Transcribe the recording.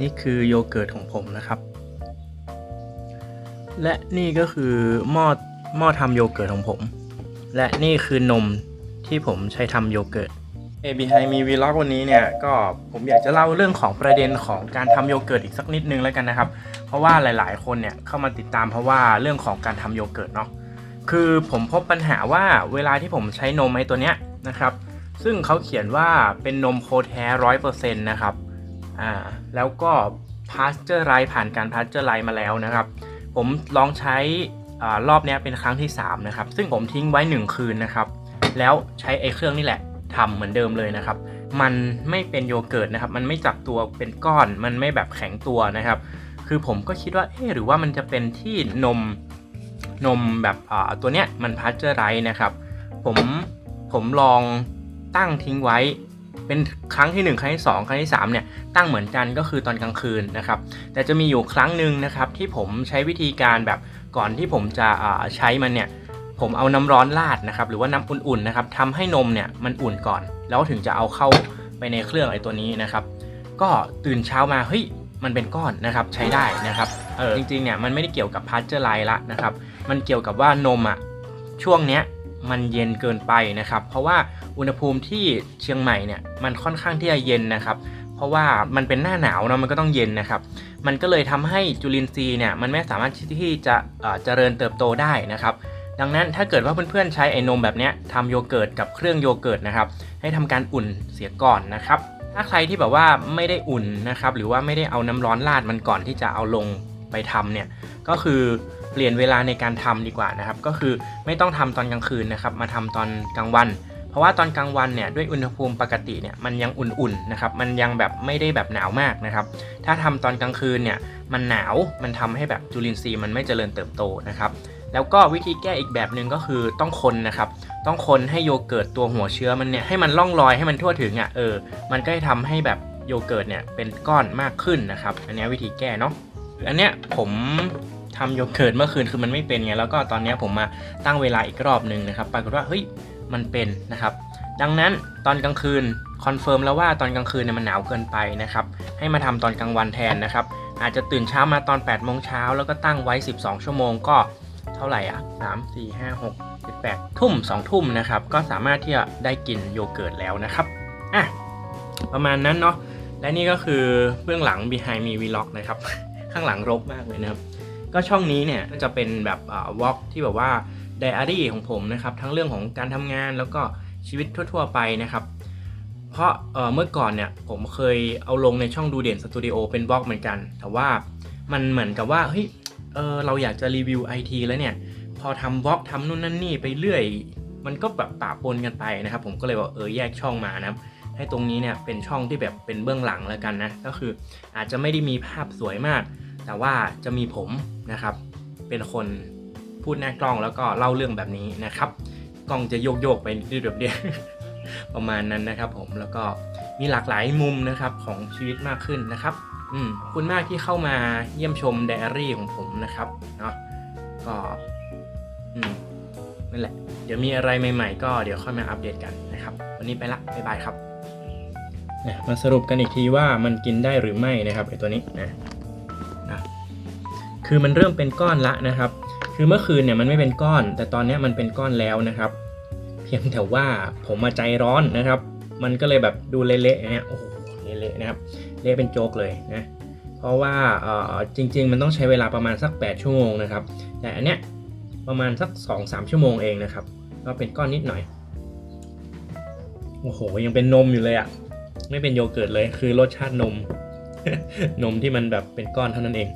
นี่คือโยเกิร์ตของผมนะครับ และนี่ก็คือหม้อหม้อทำโยเกิร์ตของผม และนี่คือนมที่ผมใช้ทำโยเกิร์ตเอบีไฮมีวีล็อกวันนี้เนี่ยก็ผมอยากจะเล่าเรื่องของประเด็นของการทำโยเกิร์ตอีกสักนิดนึงแล้วกันนะครับ เพราะว่าหลาย ๆ คนเนี่ยเข้ามาติดตามเพราะว่าเรื่องของการทำโยเกิร์ตเนาะคือผมพบปัญหาว่าเวลาที่ผมใช้นมไอ้ตัวเนี้ยนะครับ ซึ่งเขาเขียนว่าเป็นนมโคแท้ร้อยเปอร์เซ็นต์นะครับ อ่าแล้วก็พาสเจอร์ไรผ่านการพาสเจอร์ไรมาแล้วนะครับ ผมลองใช้รอบนี้เป็นครั้งที่ 3 นะครับ ซึ่งผมทิ้งไว้ 1 คืนนะครับ แล้วใช้ไอ้เครื่องนี่แหละทำเหมือนเดิมเลยนะครับ มันไม่เป็นโยเกิร์ตนะครับ มันไม่จับตัวเป็นก้อน มันไม่แบบแข็งตัวนะครับ คือผมก็คิดว่าเอ๊หรือว่ามันจะเป็นที่นมนมแบบตัวเนี้ยมันพาสเจอร์ไรนะครับ ผมผมลองตั้งทิ้งไว้ เป็นครั้งที่ 1 ครั้งที่ 2 ครั้งที่3เนี่ยตั้งเหมือนกันก็คือตอนกลางคืนนะครับแต่จะมีอยู่ครั้งหนึ่งนะครับที่ผมใช้วิธีการแบบก่อนที่ผมจะอ่าใช้มันเนี่ยผมเอาน้ำร้อนราดนะครับหรือว่าน้ำอุ่นๆนะครับทำให้นมเนี่ยมันอุ่นก่อน แล้วถึงจะเอาเข้าไปในเครื่องไอ้ตัวนี้นะครับ ก็ตื่นเช้ามาเฮ้ยมันเป็นก้อนนะครับใช้ได้นะครับเออจริงๆเนี่ยมันไม่ได้เกี่ยวกับพาสเจอร์ไลละนะครับ มันเกี่ยวกับว่านมอะช่วงเนี้ย มันเย็นเกินไปนะครับ เพราะว่าอุณหภูมิที่เชียงใหม่เนี่ยมันค่อนข้างที่จะเย็นนะครับ เพราะว่ามันเป็นหน้าหนาวเนาะมันก็ต้องเย็นนะครับ มันก็เลยทำให้จุลินทรีย์เนี่ยมันไม่สามารถที่จะเจริญเติบโตได้นะครับ ดังนั้นถ้าเกิดว่าเพื่อนๆใช้ไอ้นมแบบเนี้ยทำโยเกิร์ตกับเครื่องโยเกิร์ตนะครับให้ทำการอุ่นเสียก่อนนะครับ ถ้าใครที่แบบว่าไม่ได้อุ่นนะครับหรือว่าไม่ได้เอาน้ำร้อนราดมันก่อนที่จะเอาลงไปทำเนี่ยก็คือ เปลี่ยนเวลาในการทำดีกว่านะครับ ก็คือไม่ต้องทำตอนกลางคืนนะครับ มาทำตอนกลางวัน เพราะว่าตอนกลางวันเนี่ยด้วยอุณหภูมิปกติเนี่ยมันยังอุ่นๆนะครับ มันยังแบบไม่ได้แบบหนาวมากนะครับ ถ้าทำตอนกลางคืนเนี่ยมันหนาวมันทำให้แบบจุลินทรีย์มันไม่เจริญเติบโตนะครับแล้วก็วิธีแก้อีกแบบหนึ่งก็คือต้องคนนะครับ ต้องคนให้โยเกิร์ตตัวหัวเชื้อมันเนี่ยให้มันล่องลอยให้มันทั่วถึงอะ่ะเออ มันก็จะทำให้แบบโยเกิร์ตเนี่ยเป็นก้อนมากขึ้นนะครับ อันนี้วิธีแก้เนาะอันเนี้ยผม ทำโยเกิร์ตเมื่อคืนคือมันไม่เป็นไงแล้วก็ตอนนี้ผมมาตั้งเวลาอีกรอบหนึ่งนะครับปรากฏว่าเฮ้ยมันเป็นนะครับ ดังนั้นตอนกลางคืนคอนเฟิร์มแล้วว่าตอนกลางคืนเนี่ยมันหนาวเกินไปนะครับให้มาทำตอนกลางวันแทนนะครับอาจจะตื่นเช้ามาตอน8โมงเช้าแล้วก็ตั้งไว้ 12 ชั่วโมงก็เท่าไหร่อะ3 4 5 6 7 8 ทุ่ม 2 ทุ่มนะครับก็สามารถที่จะได้กินโยเกิร์ตแล้วนะครับอะประมาณนั้นเนาะและนี่ก็คือเบื้องหลัง behind me vlog นะครับ ข้างหลังรกมากเลยนะครับ ก็ช่องนี้เนี่ยก็จะเป็นแบบวอล์กที่แบบว่าไดอารี่ของผมนะครับ ทั้งเรื่องของการทำงานแล้วก็ชีวิตทั่ว ๆ ไปนะครับ เพราะเเมื่อก่อนเนี่ยผมเคยเอาลงในช่องดูเด่นสตูดิโอเป็นบล็อกเหมือนกัน แต่ว่ามันเหมือนกับว่าเฮ้ยเออเราอยากจะรีวิวไอทีแล้วเนี่ย พอทำบล็อกทำนู่นนั่นนี่ไปเรื่อย มันก็แบบปะปนกันไปนะครับ ผมก็เลยบอกเออแยกช่องมานะครับให้ตรงนี้เนี่ยเป็นช่องที่แบบเป็นเบื้องหลังแล้วกันนะ ก็คืออาจจะไม่ได้มีภาพสวยมาก แต่ว่าจะมีผมนะครับ เป็นคนพูดหน้ากล้องแล้วก็เล่าเรื่องแบบนี้นะครับ กล้องจะโยกโยกไปเรื่อยๆเดียประมาณนั้นนะครับ ผมแล้วก็มีหลากหลายมุมนะครับของชีวิตมากขึ้นนะครับอืมขอบคุณมากที่เข้ามาเยี่ยมชมไดอารี่ของผมนะครับเนาะก็อืมนั่นแหละ เดี๋ยวมีอะไรใหม่ๆ ก็เดี๋ยวค่อยมาอัปเดตกันนะครับ วันนี้ไปละบ๊ายบายครับเนี่ยมาสรุปกันอีกทีว่ามันกินได้หรือไม่นะครับไอตัวนี้นะ นะคือมันเริ่มเป็นก้อนละนะครับ คือเมื่อคืนเนี่ยมันไม่เป็นก้อน แต่ตอนนี้มันเป็นก้อนแล้วนะครับ เพียงแต่ว่าผมมาใจร้อนนะครับ มันก็เลยแบบดูเละๆอย่างเงี้ยโอ้โหเละๆนะครับเละเป็นโจ๊กเลยนะเพราะว่าเออจริง ๆ มันต้องใช้เวลาประมาณสัก 8 ชั่วโมงนะครับ แต่อันเนี้ยประมาณสัก 2-3 ชั่วโมงเองนะครับก็เป็นก้อนนิดหน่อยโอ้โหยังเป็นนมอยู่เลยอะ่ะไม่เป็นโยเกิร์ตเลยคือรสชาตินม นมที่มันแบบเป็นก้อนเท่านั้นเอง